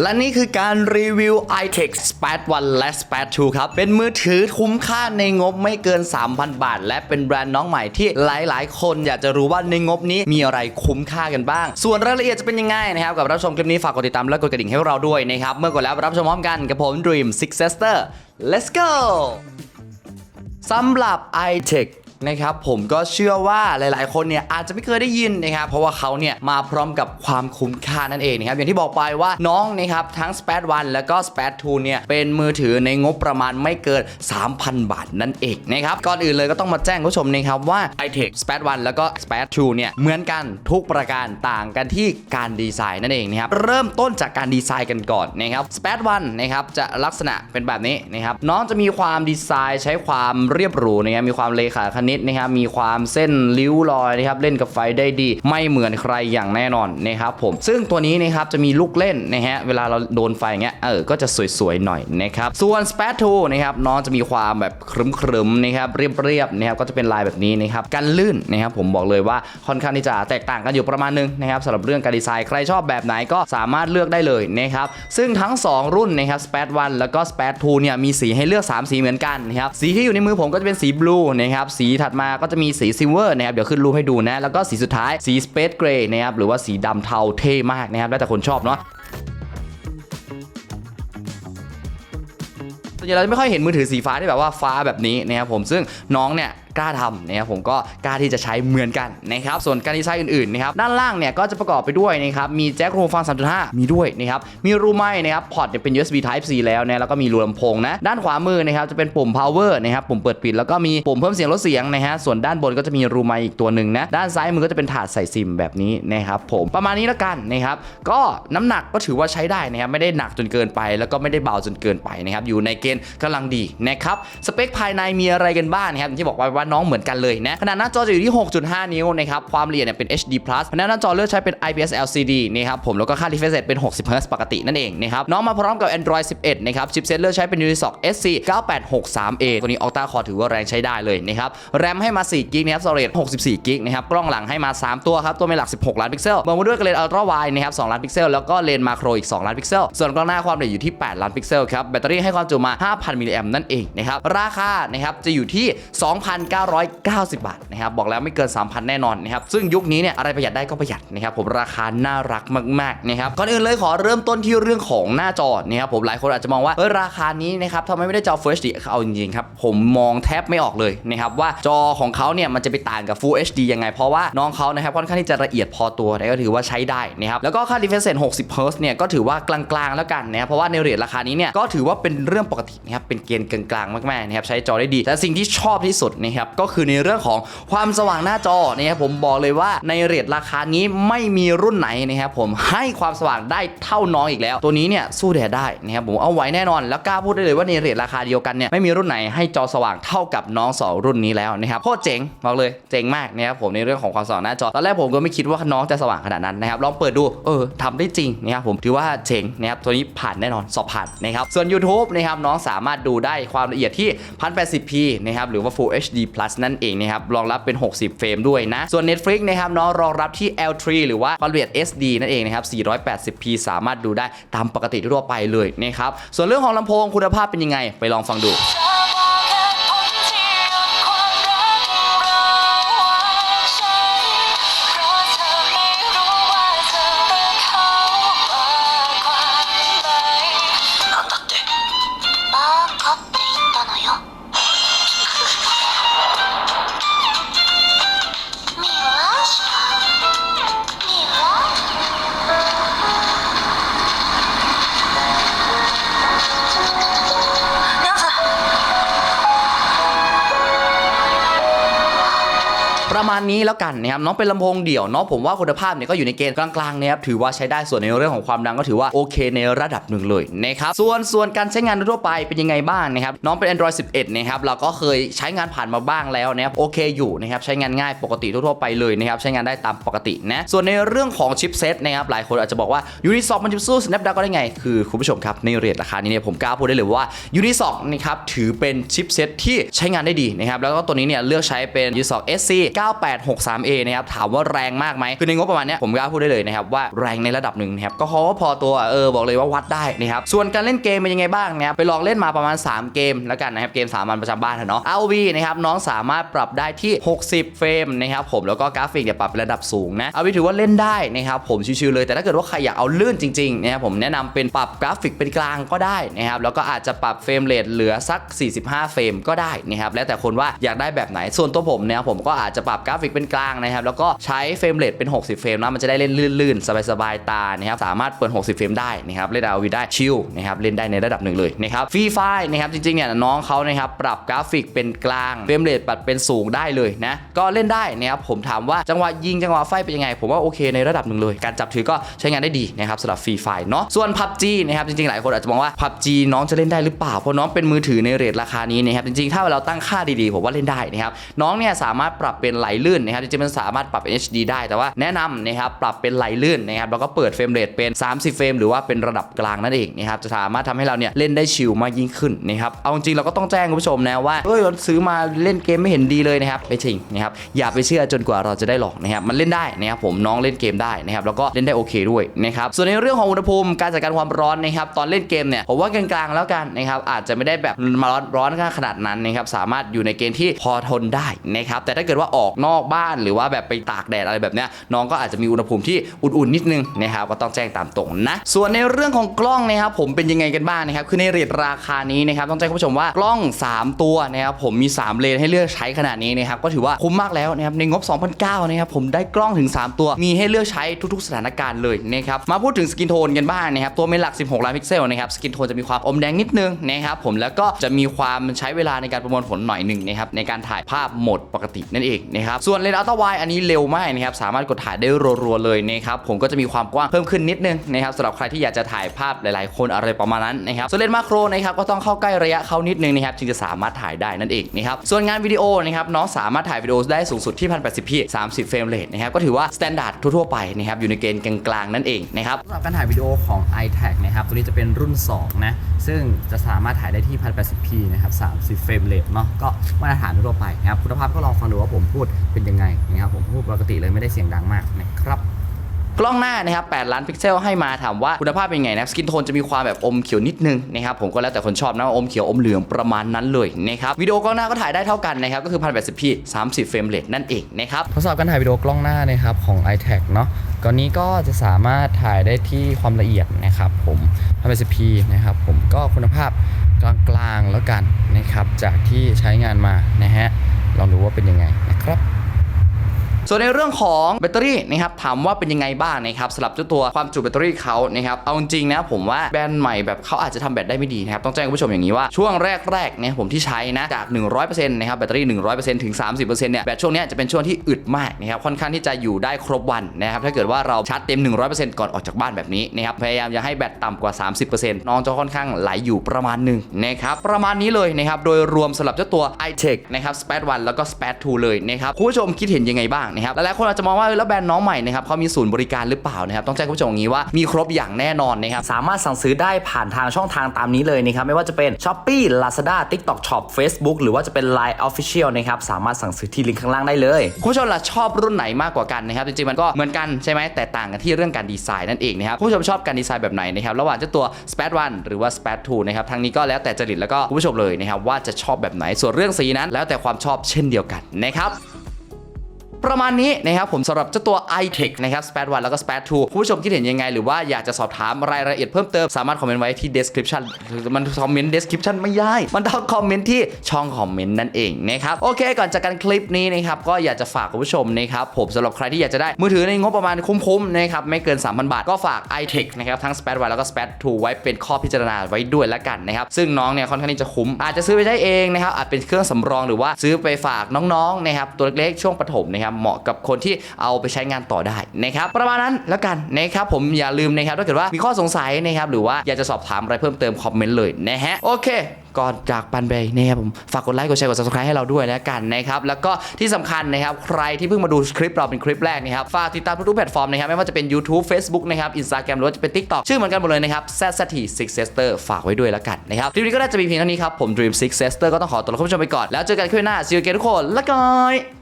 และนี่คือการรีวิว iTech Spad 1 และ Spad 2 ครับ เป็นมือถือคุ้มค่าในงบไม่เกิน 3,000 บาท และเป็นแบรนด์น้องใหม่ที่หลายๆ คนอยากจะรู้ว่าในงบนี้มีอะไรคุ้มค่ากันบ้าง ส่วนรายละเอียดจะเป็นยังไงนะครับ กับรับชมคลิปนี้ฝากกดติดตามและกดกระดิ่งให้เราด้วยนะครับ เมื่อกดแล้วรับชมพร้อมกันกับผม Dream Six Sister let's go สำหรับ iTech นะครับผมก็เชื่อว่าหลาย ๆ คนเนี่ยอาจจะไม่เคยได้ยินนะครับเพราะว่าเขาเนี่ยมาพร้อมกับความคุ้มค่านั่นเองนะครับอย่างที่บอกไปว่าน้องนะครับทั้ง Spad 1แล้วก็ Spad 2เนี่ยเป็นมือถือในงบประมาณไม่เกิน 3,000 บาทนั่นเองนะครับก่อนอื่นเลยก็ต้องมาแจ้งผู้ชมนะครับว่า iTech Spad 1แล้วก็ Spad 2เนี่ยเหมือนกันทุกประการต่างกันที่การดีไซน์นั่นเองนะครับเริ่มต้นจากการดีไซน์กันก่อนนะครับ Spad 1นะครับจะลักษณะเป็นแบบนี้นะครับน้องจะมีความดีไซน์ใช้ความเรียบหรูนะครับมีความเลขาคณิตนะครับมีความเส้นริ้วรอยนะครับเล่นกับไฟได้ดี ไม่เหมือนใครอย่างแน่นอนนะครับผมซึ่งตัวนี้นะครับจะมีลูกเล่นนะฮะเวลาเราโดนไฟเงี้ยเออก็จะสวยๆหน่อยนะครับส่วน Spad 2นะครับน้องจะมีความแบบครึมๆนะครับเรียบๆนะครับก็จะเป็นลายแบบนี้นะครับกันลื่นนะครับผมบอกเลยว่าค่อนข้างที่จะแตกต่างกันอยู่ประมาณนึงนะครับสำหรับเรื่องการดีไซน์ใครชอบแบบไหนก็สามารถเลือกได้เลยนะครับซึ่งทั้ง 2 รุ่นนะครับ Spad 1แล้วก็ Spad 2เนี่ยมีสีให้เลือก 3 สีเหมือนกันนะครับสีที่อยู่ในมือผมก็จะเป็นสีบลูนะครับสีถัดมาก็จะมีสีซิลเวอร์นะครับเดี๋ยวขึ้นรูปให้ดูนะแล้วก็สีสุดท้ายสีสเปซเกรย์นะครับหรือว่าสีดำเทาเท่มากนะครับแล้วแต่คนชอบเนาะส่วนใหญ่เราจะไม่ค่อยเห็นมือถือสีฟ้าที่แบบว่าฟ้าแบบนี้นะครับผมซึ่งน้องเนี่ย กล้าทำนะครับผมก็กล้าที่จะใช้เหมือนกันนะครับส่วนการดีไซน์อื่นๆนะครับด้านล่างเนี่ยก็จะประกอบไปด้วยนะครับมีแจ็ครูฟัง 3.5 มีด้วยนะครับมีรูไม้นะครับพอร์ตเนี่ยเป็น USB Type C แล้วนะแล้วก็มีรูลำโพงนะด้านขวามือนะครับจะเป็นปุ่ม power นะครับปุ่มเปิดปิดแล้วก็มีปุ่มเพิ่มเสียงลดเสียงนะฮะส่วนด้านบนก็จะมีรูไม้อีกตัวหนึ่งนะด้านซ้ายมือก็จะเป็นถาดใส่ซิมแบบนี้นะครับผมประมาณนี้แล้วกันนะครับก็น้ำหนักก็ถือว่าใช้ได้นะครับไม่ได้หนักจนเกินไป แล้วก็ไม่ได้เบาจนเกินไปนะครับอยู่ในเกณฑ์กำลังดีนะครับสเปคภายในมีอะไรกันบ้างนะครับที่บอกไว้ว่าน้องเหมือนกันเลยนะขนาดหน้าจอจะอยู่ที่ 6.5 นิ้วนะครับความละเอียดเนี่ยเป็น HD+ ขนาดหน้าจอเลือกใช้เป็น IPS LCD นะครับผมแล้วก็ค่า refresh rate เป็น 60 Hz ปกตินั่นเองนะครับน้องมาพร้อมกับ Android 11 นะครับชิปเซตเลือกใช้เป็น Unisoc SC 9863A ตัวนี้ Octa Core ถือว่าแรงใช้ได้เลยนะครับแรมให้มา4 g b นะครับ storage 64 g b นะครับกล้องหลังให้มา 3 ตัวครับตัวเป็นหลัก 16 ล้านพิกเซลบวกมาด้วยกับเลนส์ ultra wide นะครับ2ล้านพิกเซลแล้วก็เลนส์มาโครอีก 2 ล้านพิกเซลส่วนกล้องหน้าความละเอียดอยู่ที่ 8 ล้านพิกเซลครับแบตเตอรี่ให้ความจุมา 5,000มิลลิแอมนั่นเองนะครับราคานะครับจะอยู่ที่2,990 บาทนะครับบอกแล้วไม่เกิน 3,000 แน่นอนนะครับซึ่งยุคนี้เนี่ยอะไรประหยัดได้ก็ประหยัดนะครับผมราคาน่ารักมากๆนะครับก่อนอื่นเลยขอเริ่มต้นที่เรื่องของหน้าจอนะครับผมหลายคนอาจจะมองว่าเออราคานี้นะครับทำไมไม่ได้จอ Full HD เอาจริงๆครับผมมองแทบไม่ออกเลยนะครับว่าจอของเขาเนี่ยมันจะไปต่างกับ Full HD ยังไง เพราะว่าน้องเขานะครับค่อนข้างที่จะละเอียดพอตัวแต่ก็ถือว่าใช้ได้นะครับแล้วก็ค่า refresh rate 60 Hz เนี่ยก็ถือว่ากลางๆแล้วกันนะครับเพราะว่าในเรทราคานี้เนี่ยก็ถือว่าเป็นเรื่องปกตินะครับเป็นเกณฑ์กลางๆมากๆนะครับใช้จอได้ดีแต่สิ่งที่ชอบที่สุดนะครับก็คือในเรื่องของความสว่างหน้าจอนะครับผมบอกเลยว่าในเรทราคานี้ไม่มีรุ่นไหนนะครับผมให้ความสว่างได้เท่าน้องอีกแล้ว ตัวนี้เนี่ยสู้แดดได้นะครับผมเอาไว้แน่นอน แล้วกล้าพูดได้เลยว่าในเรทราคาเดียวกันเนี่ยไม่มีรุ่นไหนให้จอสว่างเท่ากับน้องสองรุ่นนี้แล้วนะครับโคตรเจ๋งบอกเลยเจ๋งมากนะครับผมในเรื่องของความสว่างหน้าจอตอนแรกผมก็ไม่คิดว่าน้องจะสว่างขนาดนั้นนะครับลองเปิดดูเออทำได้จริงนะครับผมถือว่าเจ๋งนะครับตัวนี้ผ่านแน่นอนสอบผ่านนะครับส่วน YouTube นะครับน้องสามารถดูได้ความละเอียดที่ 1080p นะครับหรือว่า Full HD Plus นั่นเองนะครับรองรับเป็น 60 เฟรมด้วยนะ ส่วน Netflix นะครับน้องรองรับที่ L3 หรือว่าความละเอียด SD นั่นเองนะครับ 480p สามารถดูได้ตามปกติทั่วไปเลยนะครับส่วนเรื่องของลำโพงคุณภาพเป็นยังไง ไปลองฟังดู ประมาณนี้แล้วกันนะครับน้องเป็นลำโพงเดี่ยวเนาะผมว่าคุณภาพเนี่ยก็อยู่ในเกณฑ์กลางๆนะครับถือว่าใช้ได้ส่วนในเรื่องของความดังก็ถือว่าโอเคในระดับหนึ่งเลยนะครับส่วนส่วนการใช้งานทั่วไปเป็นยังไงบ้างนะครับน้องเป็น Android 11นะครับเราก็เคยใช้งานผ่านมาบ้างแล้วนะครับโอเคอยู่นะครับใช้งานง่ายปกติทั่วๆไปเลยนะครับใช้งานได้ตามปกตินะส่วนในเรื่องของชิปเซตนะครับหลายคนอาจจะบอกว่า Unisoc มันจะสู้ Snapdragon ได้ไง คือคุณผู้ชมครับในเรทราคานี้เนี่ยผมกล้าพูดได้เลยว่า Unisoc นะครับถือเป็นชิปเซตที่ใช้งานได้ดีนะครับแล้วก็ตัวนี้เนี่ยเลือกใช้เป็น Unisoc SC 9863A นะครับถามว่าแรงมากไหมคือในงบประมาณเนี้ยผมกล้าพูดได้เลยนะครับว่าแรงในระดับหนึ่งนะครับก็เพราะว่าพอตัวเออบอกเลยว่าวัดได้นะครับส่วนการเล่นเกมเป็นยังไงบ้างนะครับไปลองเล่นมาประมาณ 3 เกมแล้วกันนะครับเกมสามัญประจำบ้านเถอะเนาะ ROV นะครับน้องสามารถปรับได้ที่ 60 เฟรมนะครับผมแล้วก็กราฟิกเนี่ยปรับเป็นระดับสูงนะเอาไปถือว่าเล่นได้นะครับผมชิวๆเลยแต่ถ้าเกิดว่าใครอยากเอาลื่นจริงๆนะครับผมแนะนำเป็นปรับกราฟิกเป็นกลางก็ได้นะครับแล้วก็อาจจะปรับเฟรมเรทเหลือสัก 45 เฟรมก็ได้นะครับแล้วแต่คนว่าอยากได้แบบไหนส่วนตัวผมเนี่ยผมก็อาจจะปรับกราฟิกเป็นกลางนะครับแล้วก็ใช้เฟรมเรทเป็น 60 เฟรมนะมันจะได้เล่นลื่นๆ สบายๆตานะครับสามารถเปิด 60 เฟรมได้นะครับเล่นเอาวีได้ชิลนะครับเล่นได้ในระดับหนึ่งเลยนะครับฟรีไฟนะครับจริงๆเนี่ยน้องเขานะครับปรับกราฟิกเป็นกลางเฟรมเรทปรับเป็นสูงได้เลยนะก็เล่นได้นะครับผมถามว่าจังหวะยิงจังหวะไฟเป็นยังไง ผมว่าโอเคในระดับหนึ่งเลย การจับถือก็ใช้งานได้ดีนะครับสำหรับฟรีไฟเนาะส่วน PUBG นะครับจริงๆหลายคนอาจจะมองว่า PUBG น้องจะเล่นได้หรือเปล่าเพราะน้องเป็นมือถือในเรทราคานี้นะครับจริงๆถ้าเราตั้งค่าดีๆผมว่าเล่นได้นะครับน้องเนี่ยสามารถปรับเป็นไหลลื่นนะครับจริงๆมันสามารถปรับ HD ได้แต่ว่าแนะนำนะครับปรับเป็นไหลลื่นนะครับแล้วก็เปิดเฟรมเรทเป็น 30 เฟรมหรือว่าเป็นระดับกลางนั่นเองนะครับจะสามารถทำให้เราเนี่ยเล่นได้ชิลมากยิ่งขึ้นนะครับเอาจริงเราก็ต้องแจ้งคุณผู้ชมนะว่าเอ้ยซื้อมาเล่นเกมไม่เห็นดีเลยนะครับไม่จริงนะครับอย่าไปเชื่อจนกว่าเราจะได้หลอกนะครับมันเล่นได้นะครับผมน้องเล่นเกมได้นะครับแล้วก็เล่นได้โอเคด้วยนะครับส่วนในเรื่องของอุณหภูมิการจัดการความร้อนนะครับตอนเล่นเกมเนี่ยผมว่ากลางๆแล้วกันนะครับอาจจะไม่ได้แบบมาร้อนร้อนขนาดนั้นนะครับสามารถอยู่ในเกณฑ์ที่พอทนได้นะครับแต่ถ้าเกิดว่าออกนอกบ้านหรือว่าแบบไปตากแดดอะไรแบบเนี้ยน้องก็อาจจะมีอุณหภูมิที่อุ่นๆนิดนึงนะครับก็ต้องแจ้งตามตรงนะส่วนในเรื่องของกล้องนะครับผมเป็นยังไงกันบ้างนะครับคือในเรทราคานี้นะครับต้องแจ้งคุณผู้ชมว่ากล้อง 3 ตัวนะครับผมมี 3 เลนให้เลือกใช้ขนาดนี้นะครับก็ถือว่าคุ้มมากแล้วนะครับในงบ 2009นะครับผมได้กล้องถึง 3 ตัวมีให้เลือกใช้ทุกๆ สถานการณ์เลยนะครับมาพูดถึงสกินโทนกันบ้างนะครับตัวเมนหลัก 16 ล้านพิกเซลนะครับสกินโทนจะมีความอมแดงนิดนึงนะครับผมแล้วก็จะมีความใช้เวลาในการประมวลผลหน่อยหนึ่งนะครับในการถ่ายภาพโหมดปกตินั่นเองนะครับส่วนเลนส์อัลตร้าไวอันนี้เร็วมากนะครับสามารถกดถ่ายได้รัวๆเลยนะครับผมก็จะมีความกว้างเพิ่มขึ้นนิดนึงนะครับสำหรับใครที่อยากจะถ่ายภาพหลายๆ คนอะไรประมาณนั้นนะครับส่วนเลนส์มาโครนะครับก็ต้องเข้าใกล้ระยะเขานิดนึงนะครับจึงจะสามารถถ่ายได้นั่นเองนะครับส่วนงานวิดีโอนะครับน้องสามารถถ่ายวิดีโอได้สูงสุดที่ 1080p 30 เฟรมเรทนะครับก็ถือว่าสแตนดาร์ดทั่วๆไปนะครับอยู่ในเกณฑ์กลางๆนั่นเองนะครับสำหรับการถ่ายวิดีโอของ iTag นะครับตัวนี้จะเป็นรุ่น 2 นะ ซึ่งจะสามารถถ่ายได้ที่ 1080p นะครับ30 เฟรมเรทเนาะก็มาตรฐานทั่วไปนะครับคุณภาพก็ลองฟังดูว่าผมพูดเป็นยังไงนะครับผมพูดปกติเลยไม่ได้เสียงดังมากนะครับกล้องหน้านะครับ 8 ล้านพิกเซลให้มาถามว่าคุณภาพเป็นไงนะสกินโทนจะมีความแบบอมเขียวนิดนึงนะครับผมก็แล้วแต่คนชอบนะว่าอมเขียวอมเหลืองประมาณนั้นเลยนะครับวิดีโอกล้องหน้าก็ถ่ายได้เท่ากันนะครับก็คือ 1080p 30 เฟรมเรทนั่นเองนะครับทดสอบการถ่ายวิดีโอกล้องหน้านะครับของ iTag เนาะก่อนนี้ก็จะสามารถถ่ายได้ที่ความละเอียดนะครับผม 1080p นะครับผมก็คุณภาพกลางๆแล้วกันนะครับจากที่ใช้งานมานะฮะ ลองรู้ว่าเป็นยังไงนะครับ ส่วนในเรื่องของแบตเตอรี่นะครับถามว่าเป็นยังไงบ้างนะครับสำหรับเจ้าตัวความจุแบตเตอรี่เขานะครับเอาจริงนะผมว่าแบรนด์ใหม่แบบเขาอาจจะทำแบตได้ไม่ดีนะครับต้องแจ้งคุณผู้ชมอย่างนี้ว่าช่วงแรกๆเนี่ยผมที่ใช้นะจาก 100%นะครับแบตเตอรี่ 100%ถึง 30%เนี่ยแบตช่วงนี้จะเป็นช่วงที่อึดมากนะครับค่อนข้างที่จะอยู่ได้ครบวันนะครับถ้าเกิดว่าเราชาร์จเต็ม 100%ก่อนออกจากบ้านแบบนี้นะครับพยายามอย่าให้แบตต่ำกว่า 30%น้องจะค่อนข้างไหลอยู่ประมาณหนึ่งนะครับประมาณนี้เลยนะครับโดยรวมสำหรับเจ้าตัว iTech นะครับ Spad 1แล้วก็ Spad 2เลยนะครับคุณผู้ชมคิดเห็นยังไงบ้างนะครับหลายๆคนอาจจะมองว่าแล้วแบรนด์น้องใหม่นะครับเขามีศูนย์บริการหรือเปล่านะครับต้องแจ้งคุณผู้ชมอย่างนี้ว่ามีครบอย่างแน่นอนนะครับสามารถสั่งซื้อได้ผ่านทางช่องทางตามนี้เลยนะครับไม่ว่าจะเป็น Shopee Lazada TikTok Shop Facebook หรือว่าจะเป็น Line Official นะครับสามารถสั่งซื้อที่ลิงก์ข้างล่างได้เลยคุณผู้ชมล่ะชอบรุ่นไหนมากกว่ากันนะครับจริงๆมันก็เหมือนกันใช่ไหมแต่ต่างกันที่เรื่องการดีไซน์นั่นเองนะครับคุณผู้ชมชอบการดีไซน์แบบไหนนะครับระหว่างเจ้าตัว Spad 1หรือว่า Spad 2นะครับทางนี้ก็แล้วแต่จริตแล้วก็คุณผู้ชมเลยนะครับว่าจะชอบแบบไหนส่วนเรื่องสีนั้น แล้วแต่ความชอบเช่นเดียวกันนะครับ ประมาณนี้นะครับผมสำหรับเจ้าตัว iTech นะครับ Spad 1แล้วก็ Spad 2คุณผู้ชมคิดเห็นยังไง หรือว่าอยากจะสอบถามรายละเอียดเพิ่มเติม สามารถคอมเมนต์ไว้ที่ description มันคอมเมนต์ description ไม่ได้ มันต้องคอมเมนต์ที่ช่องคอมเมนต์นั่นเองนะครับโอเค ก่อนจากการคลิปนี้นะครับก็อยากจะฝากคุณผู้ชมนะครับผมสำหรับใครที่อยากจะได้มือถือในงบประมาณคุ้มๆนะครับไม่เกิน 3,000 บาท ก็ฝาก iTech นะครับทั้ง Spad 1แล้วก็ Spad 2ไว้เป็นข้อพิจารณาไว้ด้วยละกันนะครับซึ่งน้องเนี่ยค่อนข้างที่จะคุ้ม อาจจะซื้อไปใช้เองนะครับอาจเป็นเครื่องสำรองหรือว่าซื้อไปฝากน้องๆนะครับตัวเล็กๆช่วงปฐมนะครับเหมาะกับคนที่เอาไปใช้งานต่อได้นะครับประมาณนั้นแล้วกันนะครับผมอย่าลืมนะครับถ้าเกิดว่ามีข้อสงสัยนะครับหรือว่าอยากจะสอบถามอะไรเพิ่มเติมคอมเมนต์เลยนะฮะโอเคก่อนจากปันไปนะครับผมฝากกดไลค์กดแชร์กด subscribe ให้เราด้วยแล้วกันนะครับแล้วก็ที่สำคัญนะครับใครที่เพิ่งมาดูคลิปเราเป็นคลิปแรกนะครับฝากติดตามทุกๆแพลตฟอร์มนะครับไม่ว่าจะเป็น YouTube Facebook นะครับ Instagram หรือว่าจะเป็น TikTok ชื่อเหมือนกันหมดเลยนะครับ ZZT Six Sister ฝากไว้ด้วยแล้วกันนะครับคลิปนี้ก็น่าจะมีเพียงเท่านี้ครับผม Dream Six Sister ก็ต้องขอตัวลาคุณผู้ชมไปก่อนแล้วเจอกันคลิปหน้า See you again ทุกคนละกัน